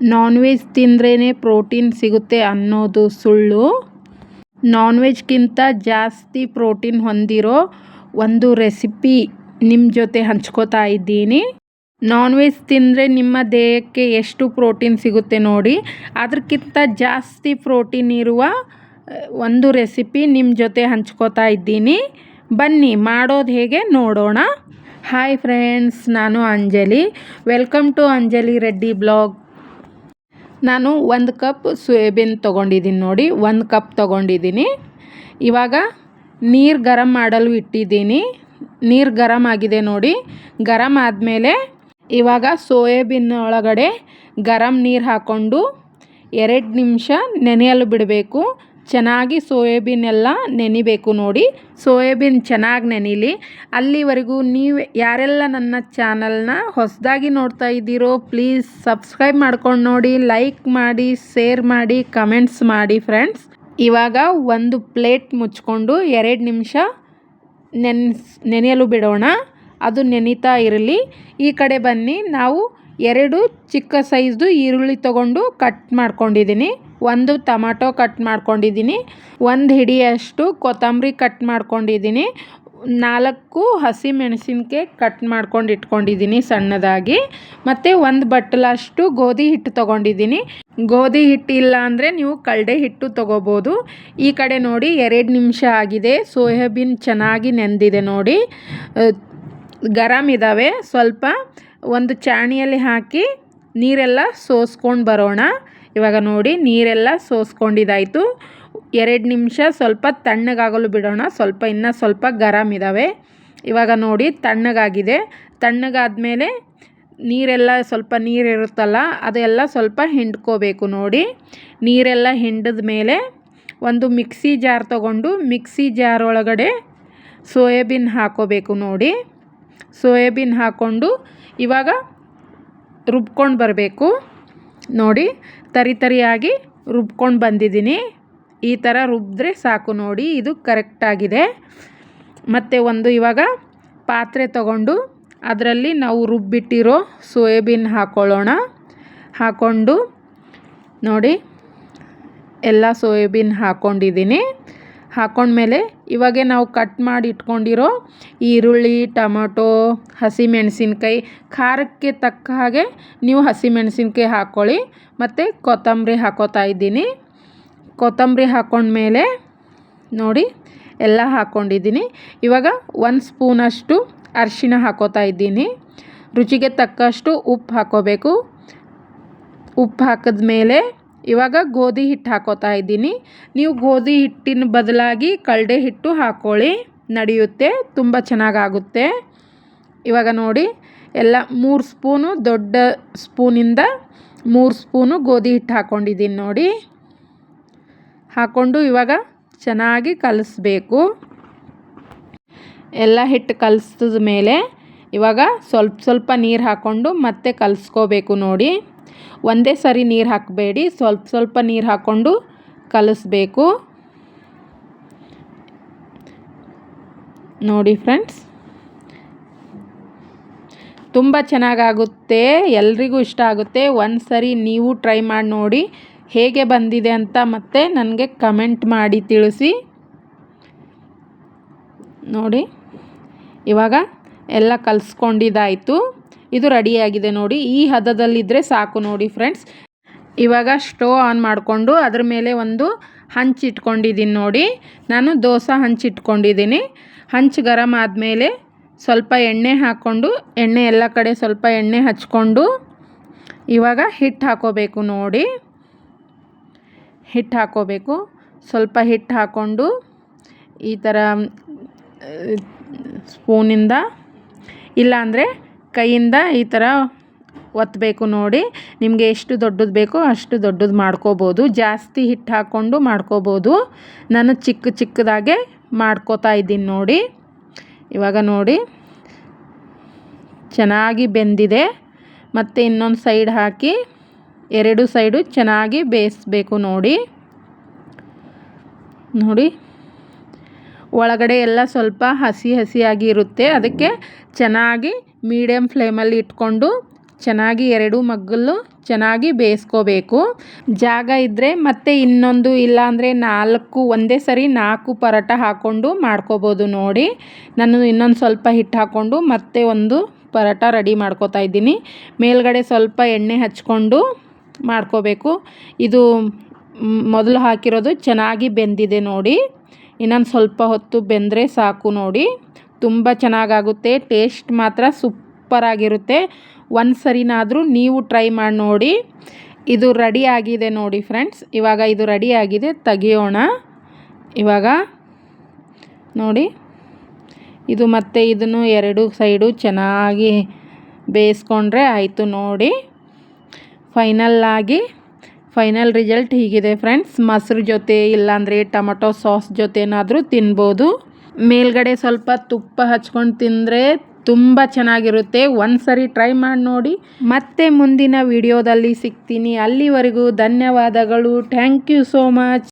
Non veg ತಿಂದ್ರೇ protein ಸಿಗುತ್ತೆ ಅನ್ನೋದು ಸುಳ್ಳು. ನಾನ್ ವೆಜ್ಗಿಂತ ಜಾಸ್ತಿ ಪ್ರೋಟೀನ್ ಹೊಂದಿರೋ ಒಂದು ರೆಸಿಪಿ ನಿಮ್ಮ ಜೊತೆ ಹಂಚ್ಕೋತಾ ಇದ್ದೀನಿ. ನಾನ್ ವೆಜ್ ತಿಂದರೆ ನಿಮ್ಮ ದೇಹಕ್ಕೆ ಎಷ್ಟು ಪ್ರೋಟೀನ್ ಸಿಗುತ್ತೆ ನೋಡಿ ಅದಕ್ಕಿಂತ ಜಾಸ್ತಿ ಪ್ರೋಟೀನ್ ಇರುವ ಒಂದು ರೆಸಿಪಿ ನಿಮ್ಮ ಜೊತೆ ಹಂಚ್ಕೋತಾ ಇದ್ದೀನಿ. ಬನ್ನಿ, ಮಾಡೋದು ಹೇಗೆ ನೋಡೋಣ. ಹಾಯ್ ಫ್ರೆಂಡ್ಸ್ ನಾನು Anjali. Welcome to Anjali Reddy blog ನಾನು ಒಂದು ಕಪ್ ಸೋಯಾಬೀನ್ ತೊಗೊಂಡಿದ್ದೀನಿ ನೋಡಿ, ಒಂದು ಕಪ್ ತೊಗೊಂಡಿದ್ದೀನಿ. ಇವಾಗ ನೀರು ಗರಂ ಮಾಡಲು ಇಟ್ಟಿದ್ದೀನಿ. ನೀರು ಗರಂ ಆಗಿದೆ ನೋಡಿ, ಗರಂ ಆದಮೇಲೆ ಇವಾಗ ಸೋಯಾಬೀನ್ ಒಳಗಡೆ ಗರಂ ನೀರು ಹಾಕ್ಕೊಂಡು ಎರಡು ನಿಮಿಷ ನೆನೆಯಲು ಬಿಡಬೇಕು. ಚೆನ್ನಾಗಿ ಸೋಯಾಬೀನ್ ಎಲ್ಲ ನೆನಿಬೇಕು ನೋಡಿ. ಸೋಯಾಬೀನ್ ಚೆನ್ನಾಗಿ ನೆನೀಲಿ. ಅಲ್ಲಿವರೆಗೂ ನೀವು ಯಾರೆಲ್ಲ ನನ್ನ ಚಾನಲ್ನ ಹೊಸದಾಗಿ ನೋಡ್ತಾ ಇದ್ದೀರೋ, ಪ್ಲೀಸ್ ಸಬ್ಸ್ಕ್ರೈಬ್ ಮಾಡ್ಕೊಂಡು ನೋಡಿ, ಲೈಕ್ ಮಾಡಿ, ಶೇರ್ ಮಾಡಿ, ಕಮೆಂಟ್ಸ್ ಮಾಡಿ ಫ್ರೆಂಡ್ಸ್. ಇವಾಗ ಒಂದು ಪ್ಲೇಟ್ ಮುಚ್ಕೊಂಡು ಎರಡು ನಿಮಿಷ ನೆನ್ಸ್, ನೆನೆಯಲು ಬಿಡೋಣ. ಅದು ನೆನೀತಾ ಇರಲಿ. ಈ ಕಡೆ ಬನ್ನಿ. ನಾವು ಎರಡು ಚಿಕ್ಕ ಸೈಜ್ದು ಈರುಳ್ಳಿ ತಗೊಂಡು ಕಟ್ ಮಾಡ್ಕೊಂಡಿದ್ದೀನಿ. ಒಂದು ಟಮಾಟೊ ಕಟ್ ಮಾಡ್ಕೊಂಡಿದ್ದೀನಿ, ಒಂದು ಹಿಡಿಯಷ್ಟು ಕೊತ್ತಂಬರಿ ಕಟ್ ಮಾಡ್ಕೊಂಡಿದ್ದೀನಿ, ನಾಲ್ಕು ಹಸಿ ಮೆಣಸಿನ್ಕಾಯಿ ಕಟ್ ಮಾಡ್ಕೊಂಡು ಇಟ್ಕೊಂಡಿದ್ದೀನಿ ಸಣ್ಣದಾಗಿ, ಮತ್ತು ಒಂದು ಬಟ್ಟಲಷ್ಟು ಗೋಧಿ ಹಿಟ್ಟು ತೊಗೊಂಡಿದ್ದೀನಿ. ಗೋಧಿ ಹಿಟ್ಟು ಇಲ್ಲ ಅಂದರೆ ನೀವು ಕಳ್ಡೆ ಹಿಟ್ಟು ತೊಗೋಬೋದು. ಈ ಕಡೆ ನೋಡಿ ಎರಡು ನಿಮಿಷ ಆಗಿದೆ, ಸೋಯಾಬೀನ್ ಚೆನ್ನಾಗಿ ನೆಂದಿದೆ ನೋಡಿ. ಗರಂ ಇದ್ದಾವೆ ಸ್ವಲ್ಪ ಒಂದು ಚಾಣಿಯಲ್ಲಿ ಹಾಕಿ ನೀರೆಲ್ಲ ಸೋಸ್ಕೊಂಡು ಬರೋಣ. ಇವಾಗ ನೋಡಿ ನೀರೆಲ್ಲ ಸೋಸ್ಕೊಂಡಿದ್ದಾಯಿತು ಎರಡು ನಿಮಿಷ ಸ್ವಲ್ಪ ತಣ್ಣಗಾಗಲು ಬಿಡೋಣ. ಸ್ವಲ್ಪ ಇನ್ನೂ ಸ್ವಲ್ಪ ಗರಂ ಇದ್ದಾವೆ ಇವಾಗ ನೋಡಿ ತಣ್ಣಗಾಗಿದೆ. ತಣ್ಣಗಾದಮೇಲೆ ನೀರೆಲ್ಲ ಸ್ವಲ್ಪ ನೀರಿರುತ್ತಲ್ಲ ಅದೆಲ್ಲ ಸ್ವಲ್ಪ ಹಿಂಡ್ಕೋಬೇಕು ನೋಡಿ. ನೀರೆಲ್ಲ ಹಿಂಡಿದ ಮೇಲೆ ಒಂದು ಮಿಕ್ಸಿ ಜಾರ್ ತಗೊಂಡು ಮಿಕ್ಸಿ ಜಾರ್ ಒಳಗಡೆ ಸೋಯಾಬೀನ್ ಹಾಕೋಬೇಕು ನೋಡಿ. ಸೋಯಾಬೀನ್ ಹಾಕ್ಕೊಂಡು ಇವಾಗ ರುಬ್ಕೊಂಡು ಬರಬೇಕು. ನೋಡಿ, ತರಿ ತರಿಯಾಗಿ ರುಬ್ಕೊಂಡು ಬಂದಿದ್ದೀನಿ. ಈ ಥರ ರುಬ್ಬಿದ್ರೆ ಸಾಕು ನೋಡಿ, ಇದು ಕರೆಕ್ಟಾಗಿದೆ ಮತ್ತು ಒಂದು ಇವಾಗ ಪಾತ್ರೆ ತಗೊಂಡು ಅದರಲ್ಲಿ ನಾವು ರುಬ್ಬಿಟ್ಟಿರೋ ಸೋಯಾಬೀನ್ ಹಾಕ್ಕೊಳ್ಳೋಣ ಹಾಕ್ಕೊಂಡು ನೋಡಿ, ಎಲ್ಲ ಸೋಯಾಬೀನ್ ಹಾಕ್ಕೊಂಡಿದ್ದೀನಿ ಹಾಕ್ಕೊಂಡ್ಮೇಲೆ ಇವಾಗೆ ನಾವು ಕಟ್ ಮಾಡಿ ಇಟ್ಕೊಂಡಿರೋ ಈರುಳ್ಳಿ, ಟೊಮೊಟೊ, ಹಸಿಮೆಣಸಿನ್ಕಾಯಿ, ಖಾರಕ್ಕೆ ತಕ್ಕ ಹಾಗೆ ನೀವು ಹಸಿಮೆಣಸಿನ್ಕಾಯಿ ಹಾಕ್ಕೊಳ್ಳಿ ಮತ್ತು ಕೊತ್ತಂಬರಿ ಹಾಕೋತಾ ಇದ್ದೀನಿ. ಕೊತ್ತಂಬರಿ ಹಾಕ್ಕೊಂಡ್ಮೇಲೆ ನೋಡಿ, ಎಲ್ಲ ಹಾಕ್ಕೊಂಡಿದ್ದೀನಿ ಇವಾಗ ಒಂದು ಸ್ಪೂನಷ್ಟು ಅರಿಶಿಣ ಹಾಕೋತಾ ಇದ್ದೀನಿ. ರುಚಿಗೆ ತಕ್ಕಷ್ಟು ಉಪ್ಪು ಹಾಕೋಬೇಕು. ಉಪ್ಪು ಹಾಕಿದ್ಮೇಲೆ ಇವಾಗ ಗೋಧಿ ಹಿಟ್ಟು ಹಾಕೋತಾ ಇದ್ದೀನಿ. ನೀವು ಗೋಧಿ ಹಿಟ್ಟಿನ ಬದಲಾಗಿ ಕಳ್ಡೆ ಹಿಟ್ಟು ಹಾಕ್ಕೊಳ್ಳಿ ನಡೆಯುತ್ತೆ, ತುಂಬ ಚೆನ್ನಾಗಾಗುತ್ತೆ. ಇವಾಗ ನೋಡಿ, ಎಲ್ಲ ಮೂರು ಸ್ಪೂನು, ದೊಡ್ಡ ಸ್ಪೂನಿಂದ ಮೂರು ಸ್ಪೂನು ಗೋಧಿ ಹಿಟ್ಟು ಹಾಕ್ಕೊಂಡಿದ್ದೀನಿ ನೋಡಿ. ಹಾಕ್ಕೊಂಡು ಇವಾಗ ಚೆನ್ನಾಗಿ ಕಲಿಸ್ಬೇಕು. ಎಲ್ಲ ಹಿಟ್ಟು ಕಲಿಸಿದ ಮೇಲೆ ಇವಾಗ ಸ್ವಲ್ಪ ಸ್ವಲ್ಪ ನೀರು ಹಾಕ್ಕೊಂಡು ಮತ್ತೆ ಕಲಿಸ್ಕೋಬೇಕು ನೋಡಿ. ಒಂದೇ ಸರಿ ನೀರು ಹಾಕಬೇಡಿ. ಸ್ವಲ್ಪ ಸ್ವಲ್ಪ ನೀರು ಹಾಕ್ಕೊಂಡು ಕಲಿಸ್ಬೇಕು. ನೋಡಿ ಫ್ರೆಂಡ್ಸ್. ತುಂಬ ಚೆನ್ನಾಗಾಗುತ್ತೆ. ಎಲ್ರಿಗೂ ಇಷ್ಟ ಆಗುತ್ತೆ. ಒಂದು ಸರಿ ನೀವು ಟ್ರೈ ಮಾಡಿ ನೋಡಿ ಹೇಗೆ ಬಂದಿದೆ ಅಂತ ಮತ್ತೆ ನನಗೆ ಕಮೆಂಟ್ ಮಾಡಿ ತಿಳಿಸಿ. ನೋಡಿ, ಇವಾಗ ಎಲ್ಲ ಕಲಿಸ್ಕೊಂಡಿದ್ದಾಯಿತು. ಇದು ರೆಡಿಯಾಗಿದೆ ನೋಡಿ. ಈ ಹದದಲ್ಲಿದ್ದರೆ ಸಾಕು ನೋಡಿ ಫ್ರೆಂಡ್ಸ್ ಇವಾಗ ಸ್ಟೋವ್ ಆನ್ ಮಾಡಿಕೊಂಡು ಅದ್ರ ಮೇಲೆ ಒಂದು ಹಂಚಿಟ್ಕೊಂಡಿದ್ದೀನಿ ನೋಡಿ. ನಾನು ದೋಸೆ ಹಂಚಿಟ್ಕೊಂಡಿದ್ದೀನಿ ಹಂಚು ಗರಂ ಆದಮೇಲೆ ಸ್ವಲ್ಪ ಎಣ್ಣೆ ಹಾಕ್ಕೊಂಡು, ಎಣ್ಣೆ ಎಲ್ಲ ಕಡೆ ಸ್ವಲ್ಪ ಎಣ್ಣೆ ಹಚ್ಕೊಂಡು ಇವಾಗ ಹಿಟ್ಟು ಹಾಕೋಬೇಕು ನೋಡಿ. ಹಿಟ್ಟು ಹಾಕೋಬೇಕು. ಸ್ವಲ್ಪ ಹಿಟ್ಟು ಹಾಕ್ಕೊಂಡು ಈ ಥರ ಸ್ಪೂನಿಂದ, ಇಲ್ಲಾಂದರೆ ಕೈಯಿಂದ ಈ ಥರ ಒತ್ತಬೇಕು ನೋಡಿ. ನಿಮಗೆ ಎಷ್ಟು ದೊಡ್ಡದು ಬೇಕೋ ಅಷ್ಟು ದೊಡ್ಡದು ಮಾಡ್ಕೋಬೋದು. ಜಾಸ್ತಿ ಹಿಟ್ಟು ಹಾಕ್ಕೊಂಡು ಮಾಡ್ಕೋಬೋದು. ನಾನು ಚಿಕ್ಕ ಚಿಕ್ಕದಾಗೆ ಮಾಡ್ಕೋತಾ ಇದ್ದೀನಿ ನೋಡಿ. ಇವಾಗ ನೋಡಿ. ಚೆನ್ನಾಗಿ ಬೆಂದಿದೆ. ಮತ್ತು ಇನ್ನೊಂದು ಸೈಡ್ ಹಾಕಿ ಎರಡು ಸೈಡು ಚೆನ್ನಾಗಿ ಬೇಯಿಸ್ಬೇಕು ನೋಡಿ. ನೋಡಿ. ಒಳಗಡೆ ಎಲ್ಲ ಸ್ವಲ್ಪ ಹಸಿ ಹಸಿಯಾಗಿ ಇರುತ್ತೆ. ಅದಕ್ಕೆ ಚೆನ್ನಾಗಿ ಮೀಡಿಯಮ್ ಫ್ಲೇಮಲ್ಲಿ ಇಟ್ಕೊಂಡು ಚೆನ್ನಾಗಿ ಎರಡು ಮಗ್ಗಲು ಚೆನ್ನಾಗಿ ಬೇಯಿಸ್ಕೋಬೇಕು. ಜಾಗ ಇದ್ದರೆ ಮತ್ತೆ ಇನ್ನೊಂದು ಇಲ್ಲಾಂದರೆ ನಾಲ್ಕು, ಒಂದೇ ಸರಿ ನಾಲ್ಕು ಪರೋಟ ಹಾಕ್ಕೊಂಡು ಮಾಡ್ಕೋಬೋದು ನೋಡಿ. ನಾನು ಇನ್ನೊಂದು ಸ್ವಲ್ಪ ಹಿಟ್ಟು ಹಾಕ್ಕೊಂಡು ಮತ್ತೆ ಒಂದು ಪರೋಟ ರೆಡಿ ಮಾಡ್ಕೋತಾ ಇದ್ದೀನಿ. ಮೇಲ್ಗಡೆ ಸ್ವಲ್ಪ ಎಣ್ಣೆ ಹಚ್ಕೊಂಡು ಮಾಡ್ಕೋಬೇಕು. ಇದು ಮೊದಲು ಹಾಕಿರೋದು ಚೆನ್ನಾಗಿ ಬೆಂದಿದೆ ನೋಡಿ. ಇನ್ನೊಂದು ಸ್ವಲ್ಪ ಹೊತ್ತು ಬೆಂದರೆ ಸಾಕು ನೋಡಿ. ತುಂಬ ಚೆನ್ನಾಗಾಗುತ್ತೆ, ಟೇಸ್ಟ್ ಮಾತ್ರ ಸೂಪರಾಗಿರುತ್ತೆ. ಒಂದು ಸರಿನಾದರೂ ನೀವು ಟ್ರೈ ಮಾಡಿ ನೋಡಿ. ಇದು ರೆಡಿ ಆಗಿದೆ ನೋಡಿ ಫ್ರೆಂಡ್ಸ್. ಇವಾಗ ಇದು ರೆಡಿ ಆಗಿದೆ, ತೆಗಿಯೋಣ. ಇವಾಗ ನೋಡಿ. ಇದು ಮತ್ತೆ ಇದನ್ನು ಎರಡು ಸೈಡು ಚೆನ್ನಾಗಿ ಬೇಯಿಸ್ಕೊಂಡ್ರೆ ಆಯಿತು ನೋಡಿ. ಫೈನಲ್ ಆಗಿ ಫೈನಲ್ ರಿಸಲ್ಟ್ ಹೀಗಿದೆ ಫ್ರೆಂಡ್ಸ್ ಮೊಸರು ಜೊತೆ ಇಲ್ಲಾಂದರೆ ಟೊಮೊಟೊ ಸಾಸ್ ಜೊತೆನಾದರೂ ತಿನ್ಬೋದು. ಮೇಲ್ಗಡೆ ಸ್ವಲ್ಪ ತುಪ್ಪ ಹಚ್ಕೊಂಡು ತಿಂದರೆ ತುಂಬ ಚೆನ್ನಾಗಿರುತ್ತೆ. ಒಂದು ಸರಿ ಟ್ರೈ ಮಾಡಿ ನೋಡಿ. ಮತ್ತೆ ಮುಂದಿನ ವಿಡಿಯೋದಲ್ಲಿ ಸಿಗ್ತೀನಿ. ಅಲ್ಲಿವರೆಗೂ ಧನ್ಯವಾದಗಳು. Thank you so much